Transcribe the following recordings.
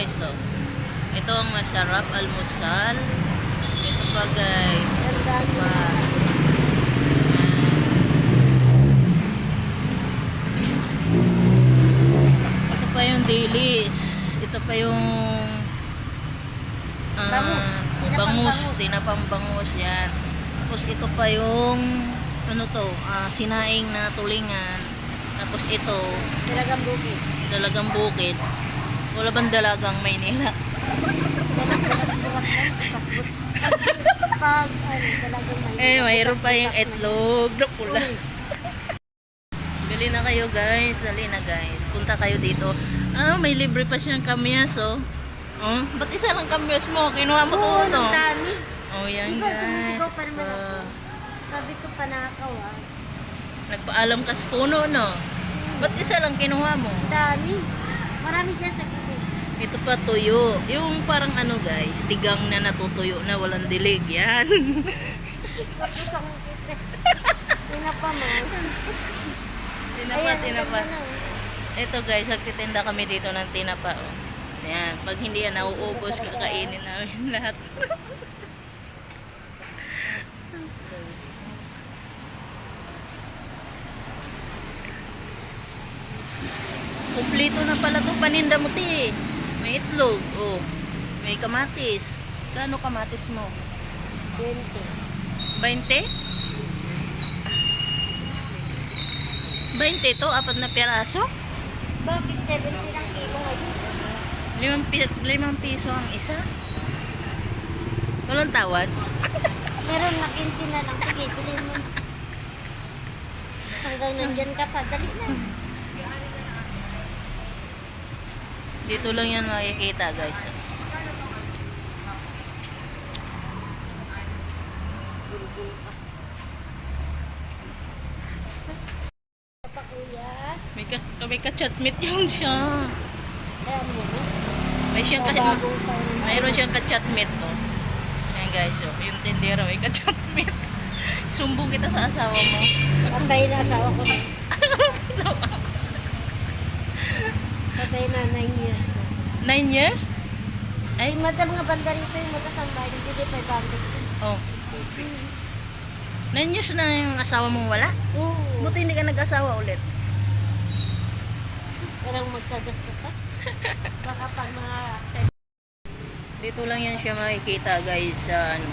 guys, oh. Ito ang masarap almusal. Ito pa guys. Gusto pa. Ito pa yung dilis. Ito pa yung ah, Bangus. Tinapang bangus. Tinapang bangus. Yan. Tapos ito pa yung ano to, ah, sinaing na tulingan. Tapos ito, Talagang bukid. dalagang bukid. Wala bang dalagang Maynila? Pag, ano, talagang may... Eh, mayroon pa yung itlog na pula. Bili na kayo guys, dali na guys. Punta kayo dito. Ah, may libre pa siyang kamyas oh. Oh, ba't isa lang kamyas mo? Kinuha mo to, Oo, no? ang dami. Oh, yan Di ba, guys. sumisigaw pa naman ako. Ah, Sabi ko panakaw ah. nagpaalam ka sa puno, no? Ba't isa lang kinuha mo? Ang dami. Marami dyan sa. Ito pa tuyo. Yung parang ano guys, tigang na natutuyo na walang dilig. Yan. Tapos ang kita. Tinapa mo. tinapa, Ayan, tinapa. Ito guys, nagtitinda kami dito ng tinapa. Oh. Ayan, pag hindi yan nauubos, kakainin namin lahat. Kumplito na pala itong paninda mo, ti. May itlog, oh. May kamatis. Kano kamatis mo? 20. 20? 20 to, apat na piraso? Bakit 70 lang kilo ngayon? Limang, limang piso ang isa. Walang tawad. Meron na 15 na lang. Sige, bilhin mo. Hanggang nandyan ka pa. Dali na. Dito lang yan makikita guys. May, ka, may ka-chat meet yung siya. May siyang ka, na. mayroon siyang ka-chat meet oh. Ayan guys, oh. yung tindera may ka-chat meet. Sumbong kita sa asawa mo. Patay na asawa ko. Patay na 9 years na. Nine years? Ay, madam nga banda rito yung magkasambay. Hindi 500. Oh. Nine years na yung asawa mong wala? Oo. Buti hindi ka nag-asawa ulit. Walang magkagasto pa. Baka pag mga. Dito lang yan siya makikita guys sa ano,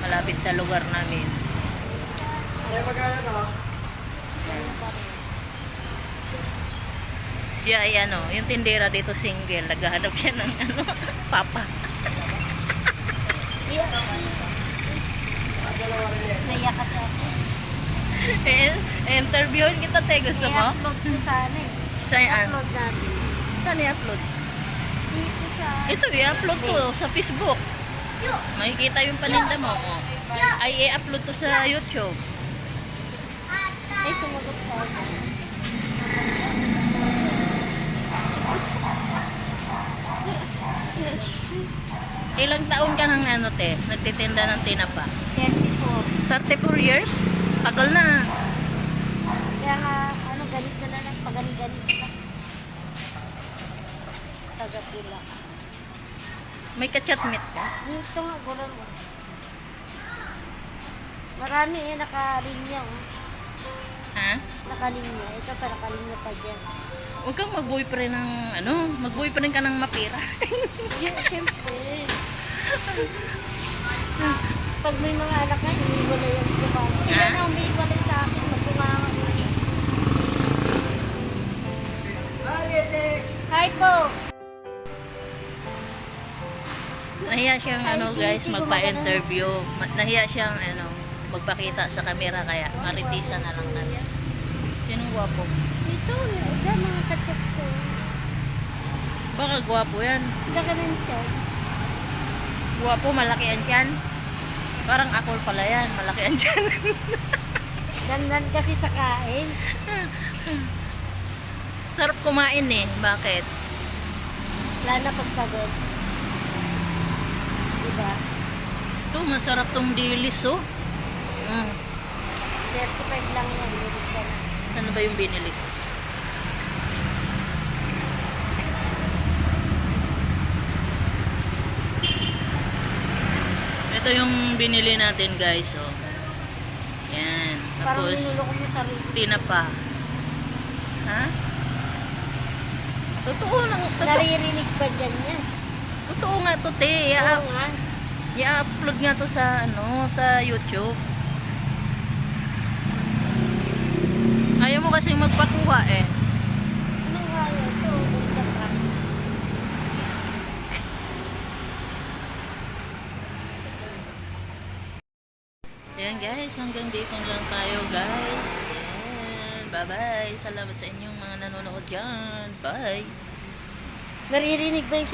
malapit sa lugar namin. Siya ay ano, yung tindera dito single, naghahanap siya ng ano, papa. Naiyak kasi ako. Eh, interviewin kita te, gusto mo? I-upload ko sana eh. Saan? I-upload natin. Saan i-upload? Dito sa... Ito, i-upload to sa Facebook. Makikita yung paninda mo. Ay, i-upload to sa YouTube. Ay, sumagot tayo. Ilang taon ka nang ano te, nagtitinda ng tinapa? 34. 34 years? Tagal na. Kaya nga, ano, ganito na lang. Pagaling-galing ka. Taga-pila. May ka-chatmate ka? Ito nga, gulang mo. Marami eh, nakalinya. Oh. Ha? Nakalinya. Ito pa, nakalinya pa dyan. Huwag kang mag-boyfriend ng ano, mag-boyfriend ka ng mapira. Yung, siyempre. Pag may mga anak nga, umiwalay yung kumang. Sila Ah? na umiwalay sa akin, magkumama mo. Hi po! Nahiya siyang ano guys, magpa-interview. Ma- Nahiya siyang ano, magpakita sa camera kaya maritisa na lang namin. Sinong gwapo? Ito, yan mga kachat ko. Baka gwapo yan. Saka ng tiyan. Gwapo, malaki ang tiyan. Parang ako pala yan, malaki ang tiyan. Dandan kasi sa kain. Sarap kumain eh. Bakit? Wala na pagpagod. Diba? Ito, masarap tong dilis oh. Mm. 35 lang yan. Na. Ano ba yung binili ko? Ito yung binili natin guys, oh. Yan. Tapos, tinapa. Ha? Totoo lang. Totoo, Naririnig ba dyan yan? totoo nga to, te. Oo I- nga. I-upload nga to sa, ano, sa YouTube. Ayaw mo kasi magpakuha eh. Ano nga yun? Ito, ganda ka. Ayan guys, hanggang dito lang tayo guys. Ayan, bye-bye. Salamat sa inyong mga nanonood dyan. Bye. Naririnig ba yung